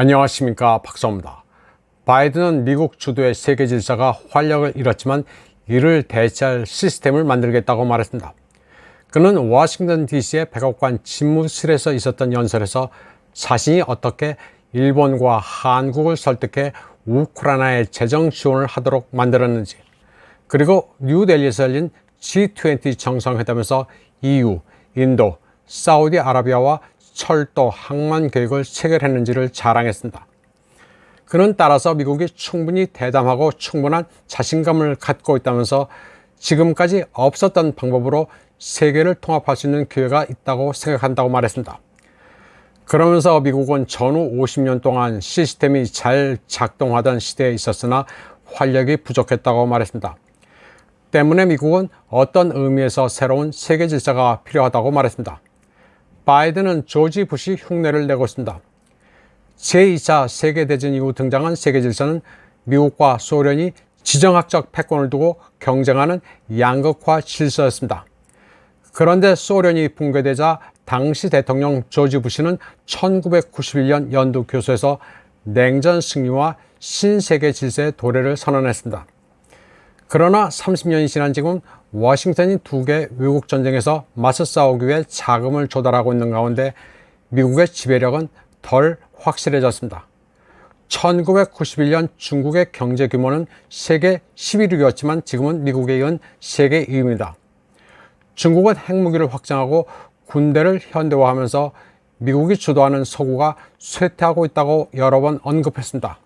안녕하십니까 박사입니다. 바이든은 미국 주도의 세계 질서가 활력을 잃었지만 이를 대체할 시스템을 만들겠다고 말했습니다. 그는 워싱턴 DC의 백악관 집무실에서 있었던 연설에서 자신이 어떻게 일본과 한국을 설득해 우크라이나에 재정 지원을 하도록 만들었는지 그리고 뉴델리에서 열린 G20 정상회담에서 EU, 인도, 사우디아라비아와 철도 항만 계획을 체결했는지를 자랑했습니다. 그는 따라서 미국이 충분히 대담하고 충분한 자신감을 갖고 있다면서 지금까지 없었던 방법으로 세계를 통합할 수 있는 기회가 있다고 생각한다고 말했습니다. 그러면서 미국은 전후 50년 동안 시스템이 잘 작동하던 시대에 있었으나 활력이 부족했다고 말했습니다. 때문에 미국은 어떤 의미에서 새로운 세계 질서가 필요하다고 말했습니다. 바이든은 조지 부시 흉내를 내고 있습니다. 제2차 세계대전 이후 등장한 세계 질서는 미국과 소련이 지정학적 패권을 두고 경쟁하는 양극화 질서였습니다. 그런데 소련이 붕괴되자 당시 대통령 조지 부시는 1991년 연두 교수에서 냉전 승리와 신세계 질서의 도래를 선언했습니다. 그러나 30년이 지난 지금 워싱턴이 두 개 외국 전쟁에서 맞서 싸우기 위해 자금을 조달하고 있는 가운데 미국의 지배력은 덜 확실해졌습니다. 1991년 중국의 경제 규모는 세계 11위였지만 지금은 미국에 이은 세계 2위입니다. 중국은 핵무기를 확장하고 군대를 현대화하면서 미국이 주도하는 서구가 쇠퇴하고 있다고 여러 번 언급했습니다.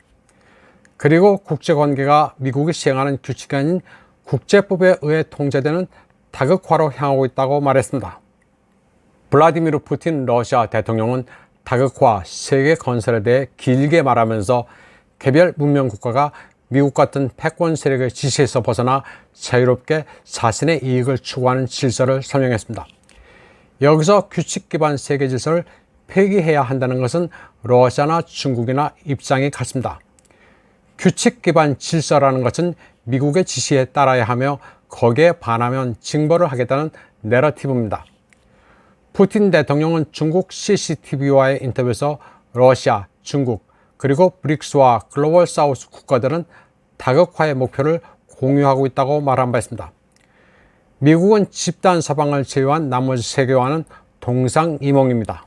그리고 국제관계가 미국이 시행하는 규칙이 아닌 국제법에 의해 통제되는 다극화로 향하고 있다고 말했습니다. 블라디미르 푸틴 러시아 대통령은 다극화 세계 건설에 대해 길게 말하면서 개별 문명 국가가 미국 같은 패권 세력의 지시에서 벗어나 자유롭게 자신의 이익을 추구하는 질서를 설명했습니다. 여기서 규칙 기반 세계 질서를 폐기해야 한다는 것은 러시아나 중국이나 입장이 같습니다. 규칙 기반 질서라는 것은 미국의 지시에 따라야 하며 거기에 반하면 징벌을 하겠다는 내러티브입니다. 푸틴 대통령은 중국 CCTV와의 인터뷰에서 러시아, 중국, 그리고 브릭스와 글로벌 사우스 국가들은 다극화의 목표를 공유하고 있다고 말한 바 있습니다. 미국은 집단 서방을 제외한 나머지 세계와는 동상이몽입니다.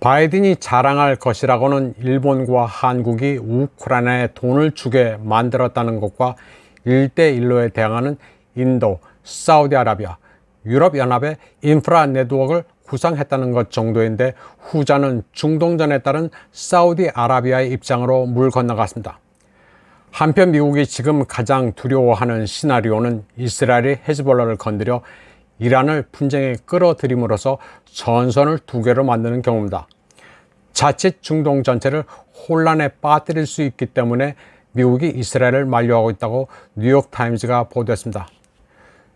바이든이 자랑할 것이라고는 일본과 한국이 우크라이나에 돈을 주게 만들었다는 것과 1대1로에 대항하는 인도, 사우디아라비아, 유럽연합의 인프라 네트워크를 구상했다는 것 정도인데 후자는 중동전에 따른 사우디아라비아의 입장으로 물 건너갔습니다. 한편 미국이 지금 가장 두려워하는 시나리오는 이스라엘이 헤즈볼라를 건드려 이란을 분쟁에 끌어들임으로써 전선을 두 개로 만드는 경우입니다. 자칫 중동 전체를 혼란에 빠뜨릴 수 있기 때문에 미국이 이스라엘을 만류하고 있다고 뉴욕타임즈가 보도했습니다.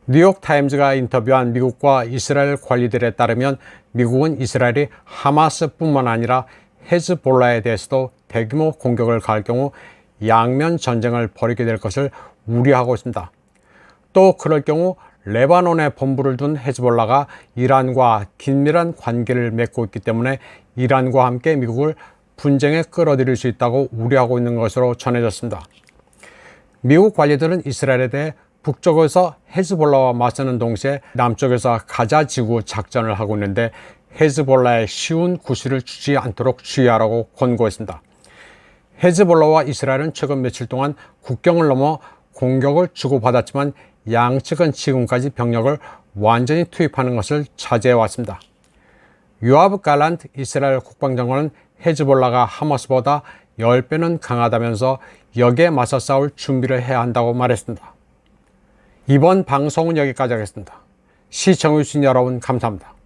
뉴욕타임즈가 인터뷰한 미국과 이스라엘 관리들에 따르면 미국은 이스라엘이 하마스뿐만 아니라 헤즈볼라에 대해서도 대규모 공격을 가할 경우 양면 전쟁을 벌이게 될 것을 우려하고 있습니다. 또 그럴 경우 레바논에 본부를 둔 헤즈볼라가 이란과 긴밀한 관계를 맺고 있기 때문에 이란과 함께 미국을 분쟁에 끌어들일 수 있다고 우려하고 있는 것으로 전해졌습니다. 미국 관리들은 이스라엘에 대해 북쪽에서 헤즈볼라와 맞서는 동시에 남쪽에서 가자 지구 작전을 하고 있는데 헤즈볼라의 쉬운 구실을 주지 않도록 주의하라고 권고했습니다. 헤즈볼라와 이스라엘은 최근 며칠 동안 국경을 넘어 공격을 주고받았지만 양측은 지금까지 병력을 완전히 투입하는 것을 자제해 왔습니다. 유아브 갈란트 이스라엘 국방장관은 헤즈볼라가 하마스보다 10배는 강하다면서 여기에 맞서 싸울 준비를 해야 한다고 말했습니다. 이번 방송은 여기까지 하겠습니다. 시청해주신 여러분 감사합니다.